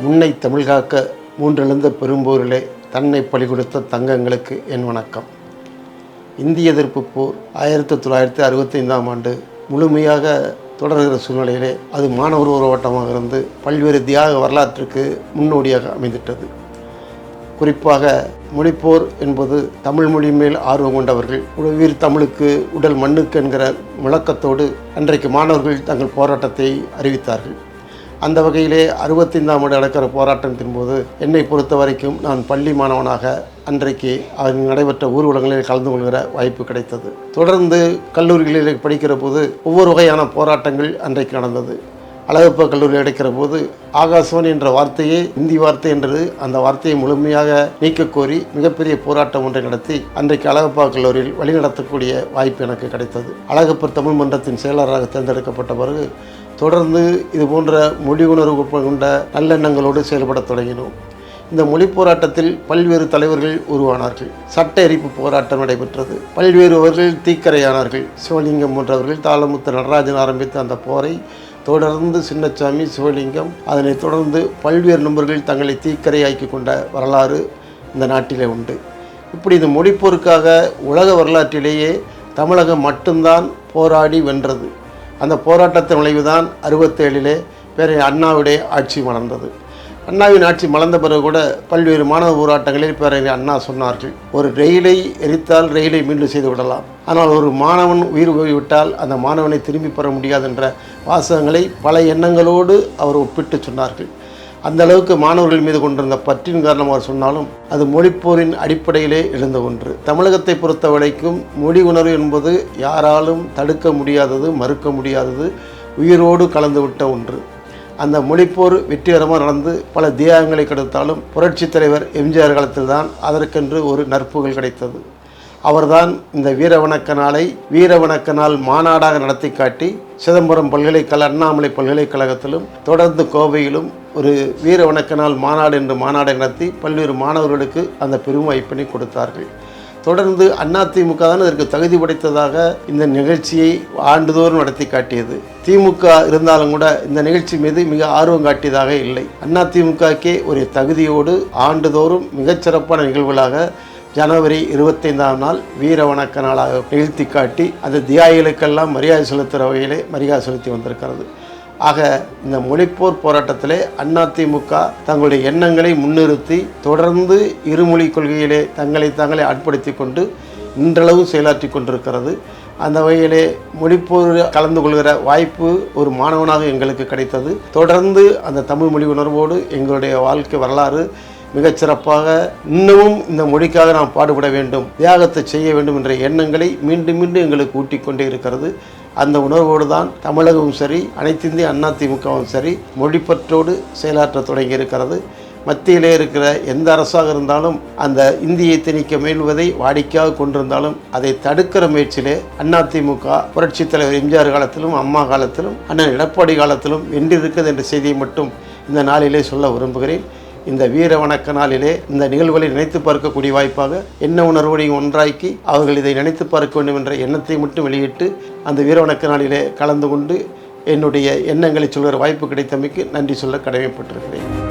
முன்னை தமிழ் காக்க மூன்றெழுந்த பெரும்போரிலே தன்னை பலி கொடுத்த தங்கங்களுக்கு என் வணக்கம். இந்திய எதிர்ப்பு போர் ஆயிரத்தி தொள்ளாயிரத்தி அறுபத்தைந்தாம் ஆண்டு முழுமையாக தொடர்கிற சூழ்நிலையிலே அது மாணவர் உருவாட்டமாக இருந்து பல்வேறு தியாக வரலாற்றுக்கு முன்னோடியாக அமைந்திட்டது. குறிப்பாக மொழிப்போர் என்பது தமிழ் மொழி மேல் ஆர்வம் கொண்டவர்கள் உயிர் தமிழுக்கு உடல் மண்ணுக்கு என்கிற முழக்கத்தோடு அன்றைக்கு மாணவர்கள் தங்கள் போராட்டத்தை அறிவித்தார்கள். அந்த வகையிலே அறுபத்தைந்தாம் ஆண்டு நடக்கிற போராட்டத்தின் போது என்னை பொறுத்த வரைக்கும் நான் பள்ளி மாணவனாக அன்றைக்கு அங்கு நடைபெற்ற ஊர்வலங்களில் கலந்து கொள்கிற வாய்ப்பு கிடைத்தது. தொடர்ந்து கல்லூரிகளில் படிக்கிற போது ஒவ்வொரு வகையான போராட்டங்கள் அன்றைக்கு நடந்தது. அழகப்பா கல்லூரி அடைக்கிற போது ஆகாசவாணி என்ற வார்த்தையே இந்தி வார்த்தை என்றது அந்த வார்த்தையை முழுமையாக நீக்க கோரி மிகப்பெரிய போராட்டம் ஒன்றை நடத்தி அன்றைக்கு அழகப்பா கல்லூரியில் வழிநடத்தக்கூடிய வாய்ப்பு எனக்கு கிடைத்தது. அழகப்பர் தமிழ் மன்றத்தின் செயலராக தேர்ந்தெடுக்கப்பட்ட பிறகு தொடர்ந்து இது போன்ற மொழி உணர்வு கொண்ட நல்லெண்ணங்களோடு செயல்படத் தொடங்கினோம். இந்த மொழி போராட்டத்தில் பல்வேறு தலைவர்கள் உருவானார்கள். சட்ட எரிப்பு போராட்டம் நடைபெற்றது. பல்வேறுவர்கள் தீக்கரையானார்கள். சிவலிங்கம் போன்றவர்கள் தாளமுத்து நடராஜன் ஆரம்பித்த அந்த போரை தொடர்ந்து சின்னசாமி சிவலிங்கம் அதனைத் தொடர்ந்து பல்வேறு நண்பர்கள் தங்களை தீக்கரையாக்கி கொண்ட வரலாறு இந்த நாட்டிலே உண்டு. இப்படி இந்த மொழிப்போருக்காக உலக வரலாற்றிலேயே தமிழகம் மட்டும்தான் போராடி வென்றது. அந்த போராட்டத்தின் விளைவுதான் அறுபத்தேழிலே பேரை அண்ணாவுடைய ஆட்சி மலர்ந்தது அண்ணாவின் ஆட்சி மலர்ந்த பிறகு கூட பல்வேறு மாணவ போராட்டங்களில் பேரறிஞர் அண்ணா சொன்னார்கள் ஒரு ரயிலை எரித்தால் ரயிலை மீண்டும் செய்து விடலாம். ஆனால் ஒரு மாணவன் உயிர் போய்விட்டால் அந்த மாணவனை திரும்பி பெற முடியாது என்ற வாசகங்களை பல எண்ணங்களோடு அவர் ஒப்பிட்டு சொன்னார்கள். அந்த அளவுக்கு மாணவர்கள் மீது கொண்டிருந்த பற்றின் காரணமாக சொன்னாலும் அது மொழிப்போரின் அடிப்படையிலே எழுந்த ஒன்று. தமிழகத்தை பொறுத்த வரைக்கும் மொழி உணர்வு என்பது யாராலும் தடுக்க முடியாதது மறுக்க முடியாதது உயிரோடு கலந்துவிட்ட ஒன்று. அந்த மொழிப்போர் வெற்றிகரமாக நடந்து பல தியாகங்களை கிடைத்தாலும் புரட்சித் தலைவர் எம்ஜிஆர் காலத்தில் தான் அதற்கென்று ஒரு நற்புகள் கிடைத்தது. அவர்தான் இந்த வீரவணக்க நாளை வீரவணக்க நாள் மாநாடாக நடத்தி காட்டி சிதம்பரம் பல்கலைக்கழக அண்ணாமலை பல்கலைக்கழகத்திலும் தொடர்ந்து கோவையிலும் ஒரு வீரவணக்க நாள் மாநாடு என்று மாநாடை நடத்தி பல்வேறு மாணவர்களுக்கு அந்த பெரும் வாய்ப்பினை கொடுத்தார்கள். தொடர்ந்து அதிமுக தான் இதற்கு தகுதி படைத்ததாக இந்த நிகழ்ச்சியை ஆண்டுதோறும் நடத்தி காட்டியது. திமுக இருந்தாலும் கூட இந்த நிகழ்ச்சி மீது மிக ஆர்வம் காட்டியதாக இல்லை. அதிமுகக்கே ஒரு தகுதியோடு ஆண்டுதோறும் மிகச்சிறப்பான நிகழ்வுகளாக ஜனவரி இருபத்தைந்தாம் நாள் வீர வணக்க நாளாக நிகழ்த்தி காட்டி அந்த தியாகிகளுக்கெல்லாம் மரியாதை செலுத்துகிற வகையிலே மரியாதை செலுத்தி வந்திருக்கிறது. ஆக இந்த மொழிப்போர் போராட்டத்திலே அதிமுக தங்களுடைய எண்ணங்களை முன்னிறுத்தி தொடர்ந்து இருமொழி கொள்கையிலே தங்களை தாங்களே ஆட்படுத்தி கொண்டு இன்றளவும் செயலாற்றி கொண்டிருக்கிறது. அந்த வகையிலே மொழிப்போர் கலந்து கொள்கிற வாய்ப்பு ஒரு மாணவனாக எங்களுக்கு கிடைத்தது. தொடர்ந்து அந்த தமிழ் மொழி உணர்வோடு எங்களுடைய வாழ்க்கை வரலாறு மிகச்சிறப்பாக இன்னமும் இந்த மொழிக்காக நாம் பாடுபட வேண்டும் தியாகத்தை செய்ய வேண்டும் என்ற எண்ணங்களை மீண்டும் மீண்டும் எங்களுக்கு ஊட்டிக்கொண்டே இருக்கிறது. அந்த உணர்வோடு தான் தமிழகமும் சரி அனைத்திந்திய அதிமுகவும் சரி மொழிப்பற்றோடு செயலாற்ற தொடங்கி இருக்கிறது. மத்தியிலே இருக்கிற எந்த அரசாக இருந்தாலும் அந்த இந்தியை திணிக்க முயல்வதை வாடிக்கையாக கொண்டிருந்தாலும் அதை தடுக்கிற முயற்சியிலே அதிமுக புரட்சித் தலைவர் எம்ஜிஆர் காலத்திலும் அம்மா காலத்திலும் அண்ணன் எடப்பாடி காலத்திலும் வென்றிருக்கிறது என்ற செய்தியை மட்டும் இந்த நாளிலே சொல்ல விரும்புகிறேன். இந்த வீர வணக்க நாளிலே இந்த நிகழ்வுகளை நினைத்து பார்க்கக்கூடிய வாய்ப்பாக என்ன உணர்வோடையும் ஒன்றாக்கி அவர்கள் இதை நினைத்து பார்க்க வேண்டும் என்ற எண்ணத்தை மட்டும் வெளியிட்டு அந்த வீர வணக்க நாளிலே கலந்து கொண்டு என்னுடைய எண்ணங்களை சொல்கிற வாய்ப்பு கிடைத்தமைக்கு நன்றி சொல்ல கடமைப்பட்டிருக்கிறேன்.